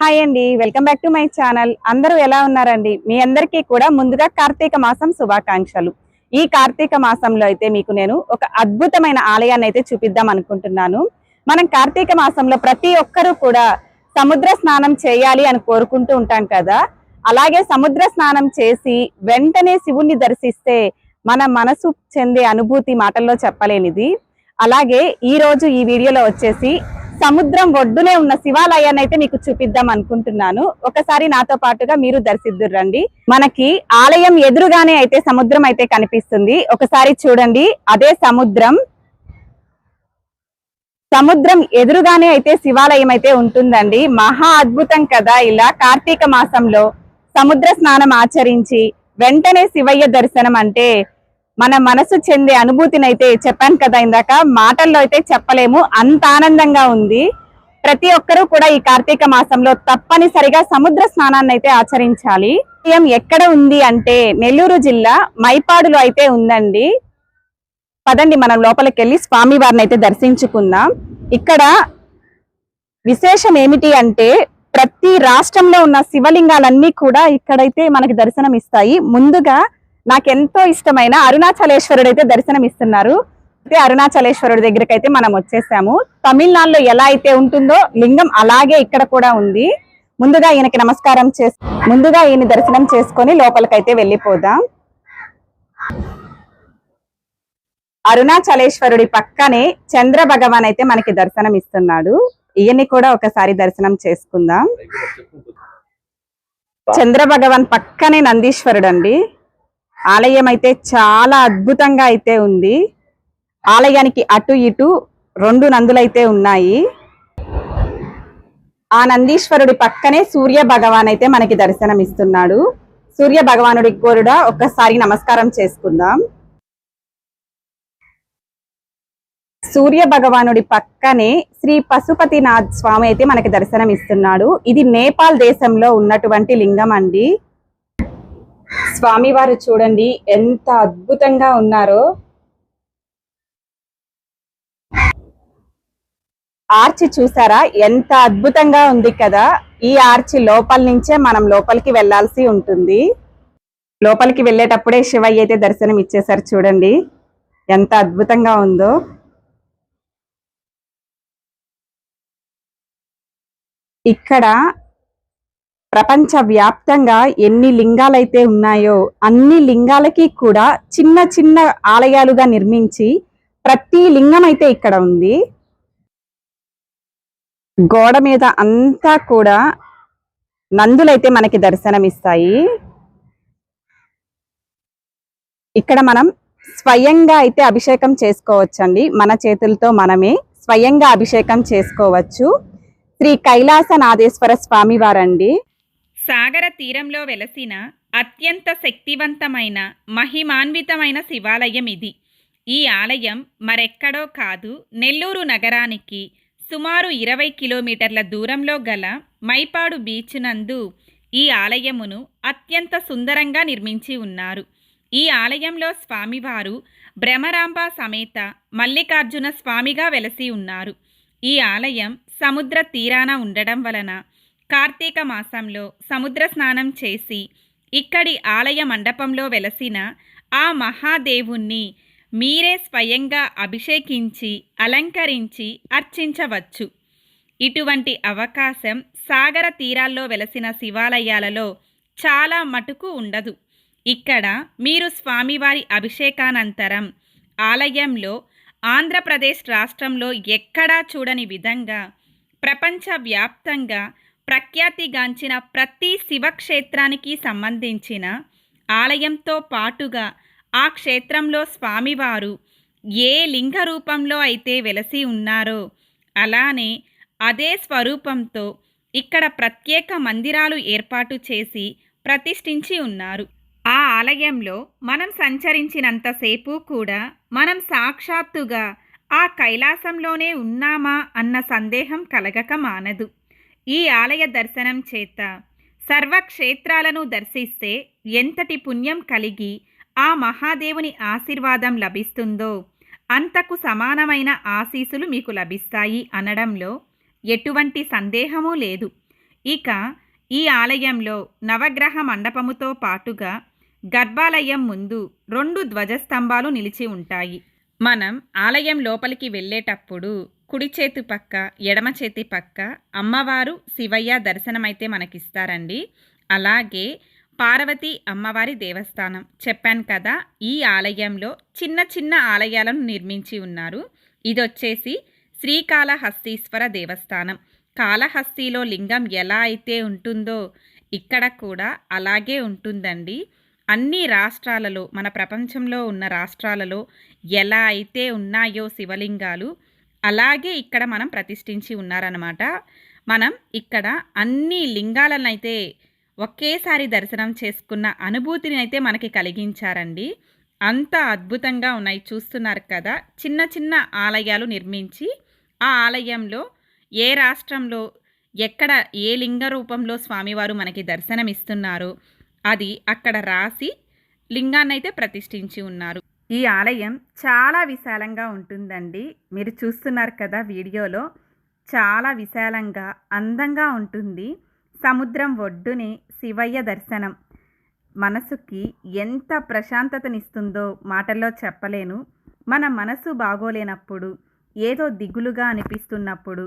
Hi అండి welcome back to my channel. అందరూ ఎలా ఉన్నారండి? మీ అందరికీ కూడా ముందుగా కార్తీక మాసం శుభాకాంక్షలు. ఈ కార్తీక మాసంలో అయితే మీకు నేను ఒక అద్భుతమైన ఆలయాన్ని అయితే చూపిద్దాం అనుకుంటున్నాను. మనం కార్తీక మాసంలో ప్రతి ఒక్కరూ కూడా సముద్ర స్నానం చేయాలి అని కోరుకుంటూ ఉంటాం కదా. అలాగే సముద్ర స్నానం చేసి వెంటనే శివుణ్ణి దర్శిస్తే మన మనసు చెందే అనుభూతి మాటల్లో చెప్పలేనిది. అలాగే ఈ రోజు ఈ వీడియోలో వచ్చేసి సముద్రం ఒడ్డునే ఉన్న శివాలయాన్ని అయితే మీకు చూపిద్దాం అనుకుంటున్నాను. ఒకసారి నాతో పాటుగా మీరు దర్శిద్దురు రండి. మనకి ఆలయం ఎదురుగానే అయితే సముద్రం అయితే కనిపిస్తుంది. ఒకసారి చూడండి. అదే సముద్రం. సముద్రం ఎదురుగానే అయితే శివాలయం అయితే ఉంటుందండి. మహా అద్భుతం కదా ఇలా. కార్తీక మాసంలో సముద్ర స్నానం ఆచరించి వెంటనే శివయ్య దర్శనం అంటే మన మనసు చెందే అనుభూతిని అయితే చెప్పాను కదా ఇందాక. మాటల్లో అయితే చెప్పలేము. అంత ఆనందంగా ఉంది. ప్రతి ఒక్కరూ కూడా ఈ కార్తీక మాసంలో తప్పనిసరిగా సముద్ర స్నానాన్ని అయితే ఆచరించాలి. ఆలయం ఎక్కడ ఉంది అంటే నెల్లూరు జిల్లా మైపాడులో అయితే ఉందండి. పదండి మనం లోపలికి వెళ్ళి స్వామి వారిని అయితే దర్శించుకుందాం. ఇక్కడ విశేషం ఏమిటి అంటే ప్రతి రాష్ట్రంలో ఉన్న శివలింగాలన్నీ కూడా ఇక్కడైతే మనకి దర్శనం ఇస్తాయి ముందుగా నాకెంతో ఇష్టమైన అరుణాచలేశ్వరుడు అయితే దర్శనం ఇస్తున్నారు అయితే అరుణాచలేశ్వరుడి దగ్గరికి అయితే మనం వచ్చేసాము. తమిళనాడులో ఎలా అయితే ఉంటుందో లింగం అలాగే ఇక్కడ కూడా ఉంది. ముందుగా ఈయనకి నమస్కారం చేసి ముందుగా ఈయన దర్శనం చేసుకొని లోపలికైతే వెళ్ళిపోదాం. అరుణాచలేశ్వరుడి పక్కనే చంద్ర భగవాన్ అయితే మనకి దర్శనం ఇస్తున్నాడు ఈయన్ని కూడా ఒకసారి దర్శనం చేసుకుందాం. చంద్ర భగవాన్ పక్కనే నందీశ్వరుడు అండి ఆలయం అయితే చాలా అద్భుతంగా అయితే ఉంది. ఆలయానికి అటు ఇటు రెండు నందులైతే ఉన్నాయి. ఆ నందీశ్వరుడి పక్కనే సూర్య భగవాన్ అయితే మనకి దర్శనం ఇస్తున్నాడు. సూర్య భగవానుడికి కూడా ఒక్కసారి నమస్కారం చేసుకుందాం. సూర్య భగవానుడి పక్కనే శ్రీ పశుపతినాథ్ స్వామి అయితే మనకి దర్శనం ఇస్తున్నాడు. ఇది నేపాల్ దేశంలో ఉన్నటువంటి లింగం అండి. స్వామివారు చూడండి ఎంత అద్భుతంగా ఉన్నారో. ఆర్చి చూసారా? ఎంత అద్భుతంగా ఉంది కదా. ఈ ఆర్చి లోపల నుంచే మనం లోపలికి వెళ్ళాల్సి ఉంటుంది. లోపలికి వెళ్ళేటప్పుడే శివయ్య అయితే దర్శనం ఇచ్చేసారు చూడండి. ఎంత అద్భుతంగా ఉందో. ఇక్కడ ప్రపంచ వ్యాప్తంగా ఎన్ని లింగాలైతే ఉన్నాయో అన్ని లింగాలకి కూడా చిన్న చిన్న ఆలయాలుగా నిర్మించి ప్రతి లింగం అయితే ఇక్కడ ఉంది. గోడ మీద అంతా కూడా నందులైతే మనకి దర్శనమిస్తాయి. ఇక్కడ మనం స్వయంగా అయితే అభిషేకం చేసుకోవచ్చండి. మన చేతులతో మనమే స్వయంగా అభిషేకం చేసుకోవచ్చు. శ్రీ కైలాసనాథేశ్వర స్వామి వారండి సాగర తీరంలో వెలసిన అత్యంత శక్తివంతమైన మహిమాన్వితమైన శివాలయం ఇది. ఈ ఆలయం మరెక్కడో కాదు నెల్లూరు నగరానికి సుమారు ఇరవై కిలోమీటర్ల దూరంలో గల మైపాడు బీచ్ నందు ఈ ఆలయమును అత్యంత సుందరంగా నిర్మించి ఉన్నారు. ఈ ఆలయంలో స్వామివారు భ్రమరాంబ సమేత మల్లికార్జున స్వామిగా వెలసి ఉన్నారు. ఈ ఆలయం సముద్ర తీరాన ఉండడం వలన కార్తీక మాసంలో సముద్ర స్నానం చేసి ఇక్కడి ఆలయ మండపంలో వెలసిన ఆ మహాదేవుణ్ణి మీరే స్వయంగా అభిషేకించి అలంకరించి అర్చించవచ్చు. ఇటువంటి అవకాశం సాగర తీరాల్లో వెలసిన శివాలయాలలో చాలా మటుకు ఉండదు. ఇక్కడ మీరు స్వామివారి అభిషేకానంతరం ఆలయంలో ఆంధ్రప్రదేశ్ రాష్ట్రంలో ఎక్కడా చూడని విధంగా ప్రపంచవ్యాప్తంగా ప్రఖ్యాతిగాంచిన ప్రతి శివక్షేత్రానికి సంబంధించిన ఆలయంతో పాటుగా ఆ క్షేత్రంలో స్వామివారు ఏ లింగ రూపంలో అయితే వెలసి ఉన్నారో అలానే అదే స్వరూపంతో ఇక్కడ ప్రత్యేక మందిరాలు ఏర్పాటు చేసి ప్రతిష్ఠించి ఉన్నారు. ఆ ఆలయంలో మనం సంచరించినంతసేపు కూడా మనం సాక్షాత్తుగా ఆ కైలాసంలోనే ఉన్నామా అన్న సందేహం కలగక మానదు. ఈ ఆలయ దర్శనం చేత సర్వక్షేత్రాలను దర్శిస్తే ఎంతటి పుణ్యం కలిగి ఆ మహాదేవుని ఆశీర్వాదం లభిస్తుందో అంతకు సమానమైన ఆశీసులు మీకు లభిస్తాయి అనడంలో ఎటువంటి సందేహమూ లేదు. ఇక ఈ ఆలయంలో నవగ్రహ మండపముతో పాటుగా గర్భాలయం ముందు రెండు ధ్వజస్తంభాలు నిలిచి ఉంటాయి. మనం ఆలయం లోపలికి వెళ్ళేటప్పుడు కుడి చేతి పక్క ఎడమ చేతి పక్క అమ్మవారు శివయ్య దర్శనమైతే మనకిస్తారండి. అలాగే పార్వతి అమ్మవారి దేవస్థానం. చెప్పాను కదా ఈ ఆలయంలో చిన్న చిన్న ఆలయాలను నిర్మించి ఉన్నారు. ఇది వచ్చేసి శ్రీకాళహస్తీశ్వర దేవస్థానం. కాళహస్తిలో లింగం ఎలా అయితే ఉంటుందో ఇక్కడ కూడా అలాగే ఉంటుందండి. అన్ని రాష్ట్రాలలో మన ప్రపంచంలో ఉన్న రాష్ట్రాలలో ఎలా అయితే ఉన్నాయో శివలింగాలు అలాగే ఇక్కడ మనం ప్రతిష్ఠించి ఉన్నారనమాట మనం ఇక్కడ అన్ని లింగాలను అయితే ఒకేసారి దర్శనం చేసుకున్న అనుభూతిని అయితే మనకి కలిగించారండి. అంత అద్భుతంగా ఉన్నాయి చూస్తున్నారు కదా. చిన్న చిన్న ఆలయాలు నిర్మించి ఆ ఆలయంలో ఏ రాష్ట్రంలో ఎక్కడ ఏ లింగ రూపంలో స్వామివారు మనకి దర్శనమిస్తున్నారు అది అక్కడ రాసి లింగాన్నైతే ప్రతిష్ఠించి ఉన్నారు. ఈ ఆలయం చాలా విశాలంగా ఉంటుందండి. మీరు చూస్తున్నారు కదా వీడియోలో. చాలా విశాలంగా అందంగా ఉంటుంది. సముద్రం ఒడ్డునే శివయ్య దర్శనం. మనసుకి ఎంత ప్రశాంతతనిస్తుందో మాటల్లో చెప్పలేను. మన మనసు బాగోలేనప్పుడు ఏదో దిగులుగా అనిపిస్తున్నప్పుడు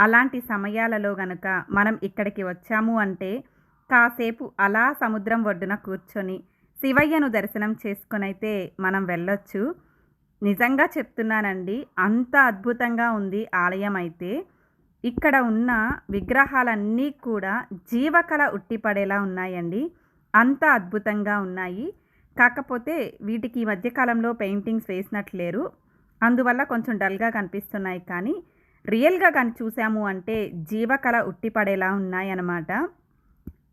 అలాంటి సమయాలలో గనుక మనం ఇక్కడికి వచ్చాము అంటే కాసేపు అలా సముద్రం ఒడ్డున కూర్చొని శివయ్యను దర్శనం చేసుకునైతే మనం వెళ్ళొచ్చు. నిజంగా చెప్తున్నానండి అంత అద్భుతంగా ఉంది ఆలయం అయితే ఇక్కడ ఉన్న విగ్రహాలన్నీ కూడా జీవకళ ఉట్టిపడేలా ఉన్నాయండి. అంత అద్భుతంగా ఉన్నాయి. కాకపోతే వీటికి ఈ మధ్యకాలంలో పెయింటింగ్స్ వేసినట్లేరు అందువల్ల కొంచెం డల్గా కనిపిస్తున్నాయి కానీ రియల్గా కానీ చూసాము అంటే జీవకళ ఉట్టిపడేలా ఉన్నాయన్నమాట.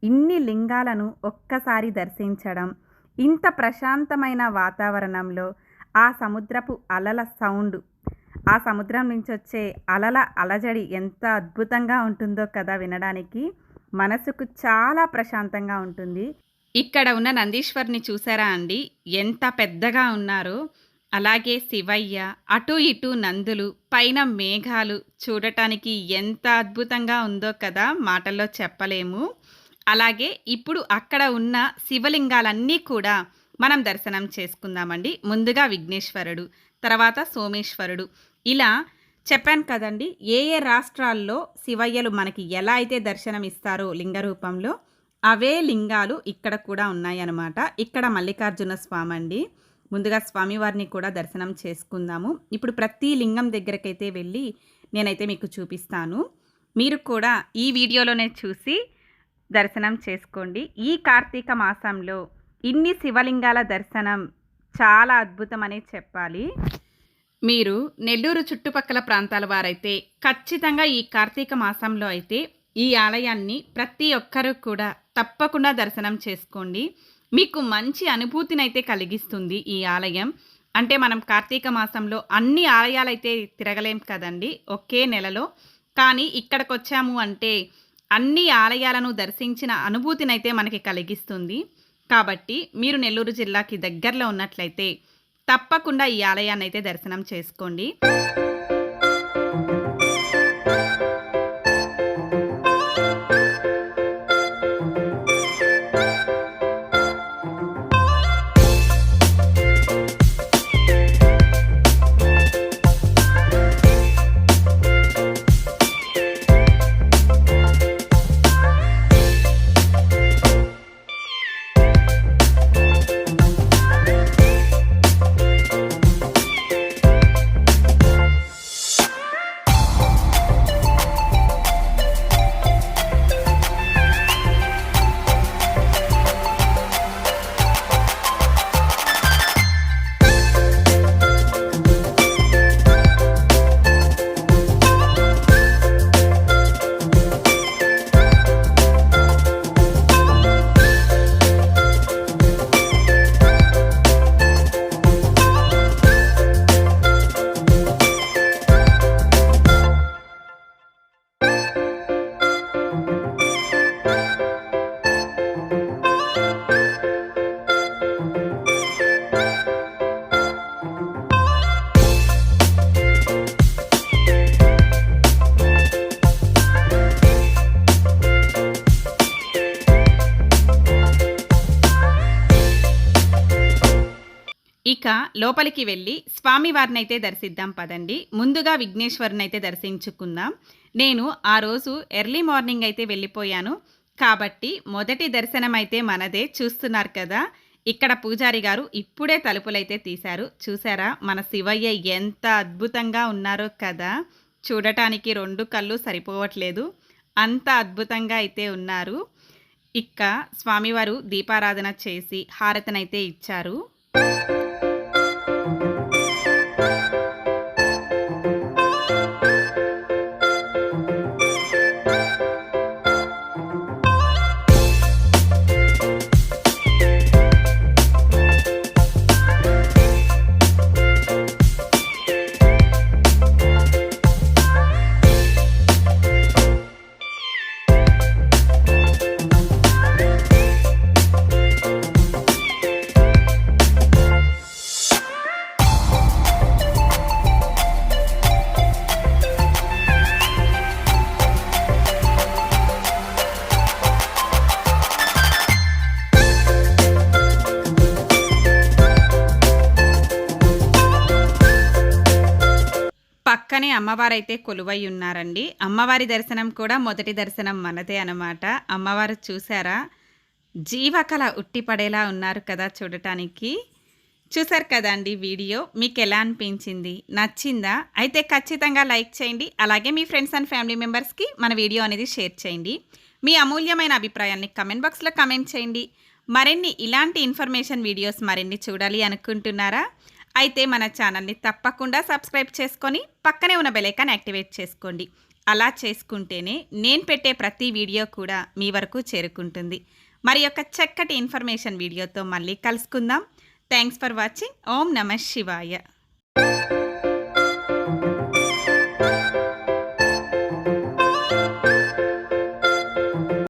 ఇన్ని లింగాలను ఒక్కసారి దర్శించడం ఇంత ప్రశాంతమైన వాతావరణంలో ఆ సముద్రపు అలల సౌండ్ ఆ సముద్రం నుంచి వచ్చే అలల అలజడి ఎంత అద్భుతంగా ఉంటుందో కదా వినడానికి మనసుకు చాలా ప్రశాంతంగా ఉంటుంది. ఇక్కడ ఉన్న నందీశ్వర్ని చూసారా అండి? ఎంత పెద్దగా ఉన్నారో. అలాగే శివయ్య అటు ఇటు నందులు పైన మేఘాలు చూడటానికి ఎంత అద్భుతంగా ఉందో కదా మాటల్లో చెప్పలేము. అలాగే ఇప్పుడు అక్కడ ఉన్న శివలింగాలన్నీ కూడా మనం దర్శనం చేసుకుందామండి. ముందుగా విఘ్నేశ్వరుడు తర్వాత సోమేశ్వరుడు. ఇలా చెప్పాను కదండి ఏ ఏ రాష్ట్రాల్లో శివయ్యలు మనకి ఎలా అయితే దర్శనం ఇస్తారో లింగ రూపంలో అవే లింగాలు ఇక్కడ కూడా ఉన్నాయన్నమాట. ఇక్కడ మల్లికార్జున స్వామి అండి. ముందుగా స్వామివారిని కూడా దర్శనం చేసుకుందాము. ఇప్పుడు ప్రతి లింగం దగ్గరకైతే వెళ్ళి నేనైతే మీకు చూపిస్తాను. మీరు కూడా ఈ వీడియోలోనే చూసి దర్శనం చేసుకోండి. ఈ కార్తీక మాసంలో ఇన్ని శివలింగాల దర్శనం చాలా అద్భుతమనే చెప్పాలి. మీరు నెల్లూరు చుట్టుపక్కల ప్రాంతాల వారైతే ఖచ్చితంగా ఈ కార్తీక మాసంలో అయితే ఈ ఆలయాన్ని ప్రతి ఒక్కరూ కూడా తప్పకుండా దర్శనం చేసుకోండి. మీకు మంచి అనుభూతినైతే కలిగిస్తుంది ఈ ఆలయం. అంటే మనం కార్తీక మాసంలో అన్ని ఆలయాలైతే తిరగలేం కదండి ఒకే నెలలో. కానీ ఇక్కడికి వచ్చాము అంటే అన్ని ఆలయాలను దర్శించిన అనుభూతినైతే మనకి కలిగిస్తుంది. కాబట్టి మీరు నెల్లూరు జిల్లాకి దగ్గరలో ఉన్నట్లయితే తప్పకుండా ఈ ఆలయాన్ని అయితే దర్శనం చేసుకోండి. ఇక లోపలికి వెళ్ళి స్వామివారినైతే దర్శిద్దాం పదండి. ముందుగా విఘ్నేశ్వరునైతే దర్శించుకుందాం. నేను ఆ రోజు ఎర్లీ మార్నింగ్ అయితే వెళ్ళిపోయాను. కాబట్టి మొదటి దర్శనం అయితే మనదే చూస్తున్నారు కదా. ఇక్కడ పూజారి గారు ఇప్పుడే తలుపులైతే తీశారు. చూసారా మన శివయ్య ఎంత అద్భుతంగా ఉన్నారో కదా. చూడటానికి రెండు కళ్ళు సరిపోవట్లేదు. అంత అద్భుతంగా అయితే ఉన్నారు. ఇక్క స్వామివారు దీపారాధన చేసి హారతనైతే ఇచ్చారు. అమ్మవారైతే కొలువై ఉన్నారండి. అమ్మవారి దర్శనం కూడా మొదటి దర్శనం మనదే అనమాట అమ్మవారు చూసారా? జీవకళ ఉట్టిపడేలా ఉన్నారు కదా చూడటానికి. చూసారు కదండి వీడియో? మీకు ఎలా అనిపించింది? నచ్చిందా? అయితే ఖచ్చితంగా లైక్ చేయండి. అలాగే మీ ఫ్రెండ్స్ అండ్ ఫ్యామిలీ మెంబర్స్కి మన వీడియో అనేది షేర్ చేయండి. మీ అమూల్యమైన అభిప్రాయాన్ని కమెంట్ బాక్స్లో కమెంట్ చేయండి. మరిన్ని ఇలాంటి ఇన్ఫర్మేషన్ వీడియోస్ మరిన్ని చూడాలి అనుకుంటున్నారా? అయితే మన ఛానల్ని తప్పకుండా సబ్స్క్రైబ్ చేసుకొని పక్కనే ఉన్న బెలైకాన్ యాక్టివేట్ చేసుకోండి. అలా చేసుకుంటేనే నేను పెట్టే ప్రతి వీడియో కూడా మీ వరకు చేరుకుంటుంది. మరి యొక్క చక్కటి ఇన్ఫర్మేషన్ వీడియోతో మళ్ళీ కలుసుకుందాం. Thanks for watching. ఓం నమ శివాయ.